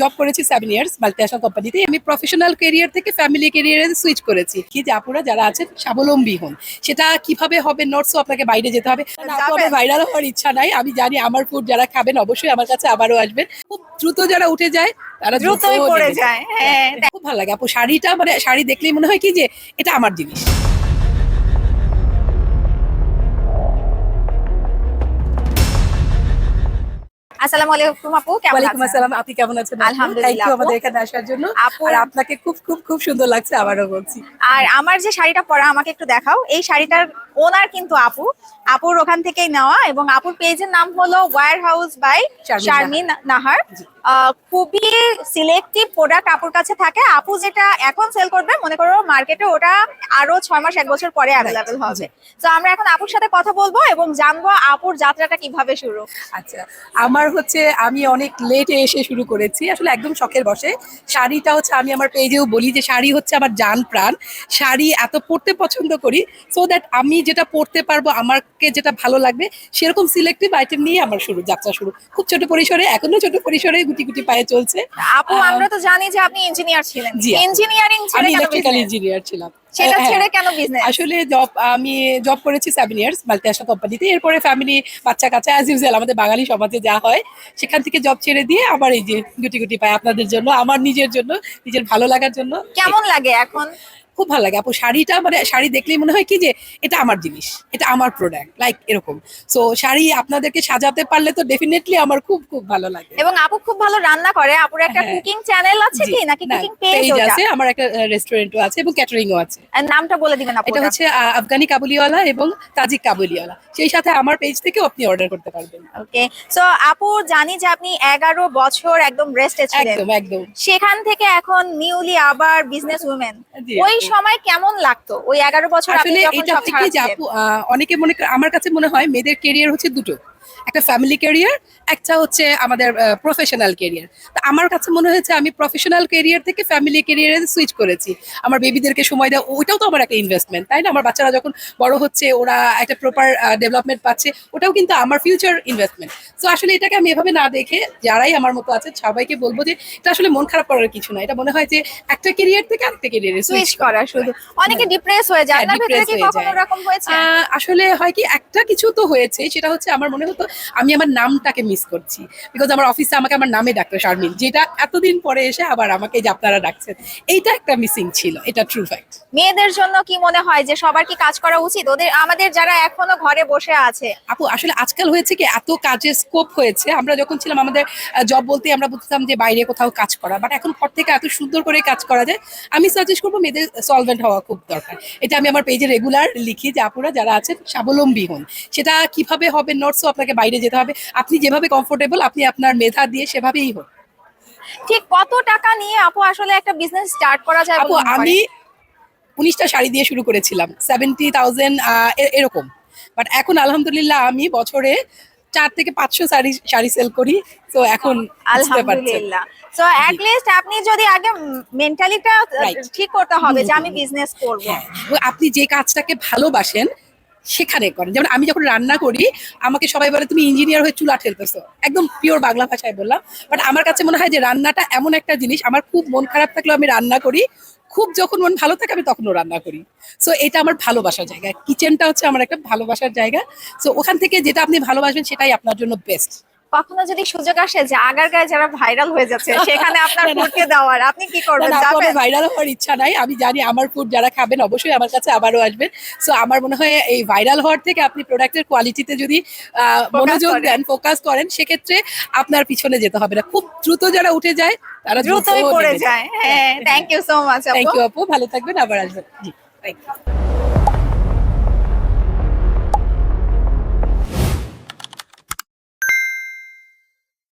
Job করেছি seven years multinational কোম্পানিতে আমি প্রফেশনাল কেরিয়ার থেকে ফ্যামিলি কেরিয়ারে সুইচ করেছি। কি যে আপুরা যারা আছেন স্বাবলম্বী হন। সেটা কীভাবে হবে নোটসও আপনাকে বাইরে যেতে হবে। যাবেন। ভাইরাল হওয়ার ইচ্ছা নাই। আমি জানি আমার ফুড যারা খাবেন অবশ্যই আমার কাছে আবারও আসবেন। খুব দ্রুত যারা উঠে যায় তারা দ্রুতও পড়ে যায় হ্যাঁ। খুব ভালো লাগে। আপু শাড়িটা মানে শাড়ি দেখলেই মনে হয় কি যে এটা আমার জিনিস। আসসালামু আলাইকুম আপু কেমন আছেন? আসসালাম আপনি কেমন আছেন আলহামদুলিল্লাহ, আমাদের এখানে আসার জন্য। আর আপনাকে খুব খুব খুব সুন্দর লাগছে আবারও বলছি। আর আমার যে শাড়িটা পরা আমাকে একটু দেখাও। এই শাড়িটার ওনার কিন্তু আপু। আপুর ওখান থেকেই নেওয়া এবং আপুর পেজের নাম হলো warehouse by Sharmin Sharmin Nahar খুবই সিলেক্টিভ প্রোডাক্ট আপুর কাছে থাকে। আপু যেটা এখন সেল করবে মনে করো মার্কেটে ওটা আরও ছয় মাস এক বছর পরে অ্যাভেলেবেল হবে। তো আমরা এখন আপুর সাথে কথা বলব এবং জানব আপুর যাত্রাটা কীভাবে শুরু। আচ্ছা আমার হচ্ছে আমি অনেক লেটে এসে শুরু করেছি আসলে একদম শখের বসে। শাড়িটা হচ্ছে আমি আমার পেজেও বলি যে শাড়ি হচ্ছে আমার জান প্রাণ। শাড়ি এত পরতে পছন্দ করি সো দ্যাট আমি যেটা পড়তে পারব আমাকে যেটা ভালো লাগবে সেরকম সিলেক্টিভ আইটেম নিয়ে আমার শুরু যাত্রা শুরু। খুব ছোট পরিসরে এখনও ছোট পরিসরে গুটি গুটি পায়ে চলছে। আপু আমরা তো জানি যে আপনি ইঞ্জিনিয়ার ছিলেন। ইঞ্জিনিয়ারিং আমি ইলেকট্রিক্যাল ইঞ্জিনিয়ার ছিলাম। সেটা হ্যাঁ, ছেড়ে কেন বিজনেস আসলে জব আমি জব করেছি সেভেন ইয়ার্স মাল্টিনেশনাল কোম্পানিতে এরপরে ফ্যামিলি বাচ্চা কাচ্চা অ্যাজ ইউজুয়াল আমাদের বাঙালি সমাজে যা হয় সেখান থেকে জব ছেড়ে দিয়ে আবার এই যে গুটি গুটি পায় আপনাদের জন্য আমার নিজের জন্য নিজের ভালো লাগার জন্য। কেমন লাগে এখন? খুব ভালো লাগে। আপু শাড়িটা মানে শাড়ি দেখলেই মনে হয় কি যে এটা আমার জিনিস এটা আমার প্রোডাক্ট লাইক এরকম। সো শাড়ি আপনাদেরকে সাজাতে পারলে তো ডেফিনেটলি আমার খুব খুব ভালো লাগে। এবং আপু খুব ভালো রান্না করে। আপুর একটা। কুকিং চ্যানেল আছে কি? নাকি কুকিং পেজ আছে আমার একটা রেস্টুরেন্টও আছে এবং ক্যাটারিংও আছে। নামটা বলে দিবেন আপু এটা হচ্ছে আফগানি কাবুলিওয়ালা এবং তাজিক কাবুলিওয়ালা। সেই সাথে আমার পেজ থেকে আপনি অর্ডার করতে পারবেন। ওকে সো আপু জানি যে আপনি এগারো বছর একদম রেস্টে ছিলেন। একদম একদম। সেখান থেকে এখন নিউলি আবার বিজনেস উইমেন ওই। সময় কেমন লাগতো? ওই এগারো বছর আসলে এটা থেকে অনেকে মনে আমার কাছে মনে হয় মেয়েদের কেরিয়ার হচ্ছে দুটো। একটা ফ্যামিলি ক্যারিয়ার একটা হচ্ছে আমাদের প্রফেশনাল ক্যারিয়ার তা আমার কাছে মনে হয়েছে আমি প্রফেশনাল ক্যারিয়ার থেকে ফ্যামিলি ক্যারিয়ারে সুইচ করেছি। আমার বেবিদেরকে সময় দেওয়া ওইটাও তো আমার একটা ইনভেস্টমেন্ট তাই না? আমার বাচ্চারা যখন বড় হচ্ছে ওরা একটা প্রপার ডেভেলপমেন্ট পাচ্ছে ওটাও কিন্তু আমার ফিউচার ইনভেস্টমেন্ট তো আসলে এটাকে আমি এভাবে না দেখে যারাই আমার মতো আছে সবাইকে বলব যে এটা আসলে মন খারাপ করার কিছু না। এটা মনে হয় যে একটা ক্যারিয়ার থেকে আরেকটা ক্যারিয়ারে সুইচ করা। শুধু। অনেকে ডিপ্রেস হয়ে যায়। হ্যাঁ, না ভেতরে কি কখনো এরকম হয়েছে? আসলে হয় কি একটা কিছু তো হয়েছে সেটা হচ্ছে আমার মনে হতো আমি আমার নামটাকে মিস করছি। বিকজ আমার অফিসে আমাকে আমার নামে ডাক্তার শারমিন যেটা এতদিন পরে এসে আবার আমাকে যে আপনারা ডাকছেন এইটা একটা মিসিং ছিল। এটা ট্রু ফ্যাক্ট মেয়েদের জন্য কি মনে হয় যে সবার কি কাজ করা উচিত? ওদের আমাদের যারা এখনও ঘরে বসে আছে। আপু আসলে আজকাল হয়েছে কি এত কাজের স্কোপ হয়েছে। আমরা যখন ছিলাম আমাদের জব বলতে আমরা বুঝতাম যে বাইরে কোথাও কাজ করা। বাট এখন ঘর থেকে এত সুন্দর করে কাজ করা যায় আমি সাজেস্ট করব মেয়েদের সলভেন্ট হওয়া খুব দরকার। এটা আমি আমার পেজে রেগুলার লিখি যে আপুরা যারা আছেন স্বাবলম্বী হন। সেটা কীভাবে হবে নোটসও আপনাকে বাইরে যেতে হবে। আপনি যেভাবে কমফোর্টেবল আপনি আপনার মেধা দিয়ে সেভাবেই হন ঠিক কত টাকা নিয়ে আপু আসলে একটা বিজনেস স্টার্ট করা যায় আপু আমি উনিশটা শাড়ি দিয়ে শুরু করেছিলাম সেভেন্টি থাউজেন্ড এরকম। বাট এখন আলহামদুলিল্লাহ আমি বছরে চার থেকে পাঁচশো শাড়ি শাড়ি সেল করি তো এখন আলহামদুলিল্লাহ। সো অ্যাট লিস্ট আপনি যদি আগে মেন্টালিটা ঠিক করতে হবে যে আমি বিজনেস করব। হ্যাঁ আপনি যে কাজটাকে ভালোবাসেন সেখানে করেন যেমন আমি যখন রান্না করি, আমাকে সবাই বলে, তুমি ইঞ্জিনিয়ার হয়ে চুলা ঠেলতেছো। একদম পিওর বাংলা ভাষায় বললাম। বাট আমার কাছে মনে হয় যে রান্নাটা এমন একটা জিনিস, আমার খুব মন খারাপ থাকলেও আমি রান্না করি। খুব যখন মন ভালো থাকে, আমি তখনও রান্না করি। সো এটা আমার ভালোবাসার জায়গা। কিচেনটা হচ্ছে আমার একটা ভালোবাসার জায়গা। সো ওখান থেকে যেটা আপনি ভালোবাসবেন, সেটাই আপনার জন্য বেস্ট কখনো যদি সুযোগ আসে যে আগার গায়ে যারা ভাইরাল হয়ে যাচ্ছে সেখানে আপনার ফুটকে দেওয়ার আপনি কি করবেন? যাবেন? ভাইরাল হওয়ার ইচ্ছা নাই। আমি জানি আমার ফুড যারা খাবেন অবশ্যই আমার কাছে আবারও আসবেন। সো আমার মনে হয় এই ভাইরাল হওয়ার থেকে আপনি প্রোডাক্টের কোয়ালিটিতে যদি মনোযোগ দেন ফোকাস করেন সেক্ষেত্রে আপনার পিছনে যেতে হবে না। খুব দ্রুত যারা উঠে যায় তারা দ্রুতই পড়ে যায়। হ্যাঁ thank you so much thank you আপু। ভালো থাকবেন আবার আসবেন। জি থ্যাংক ইউ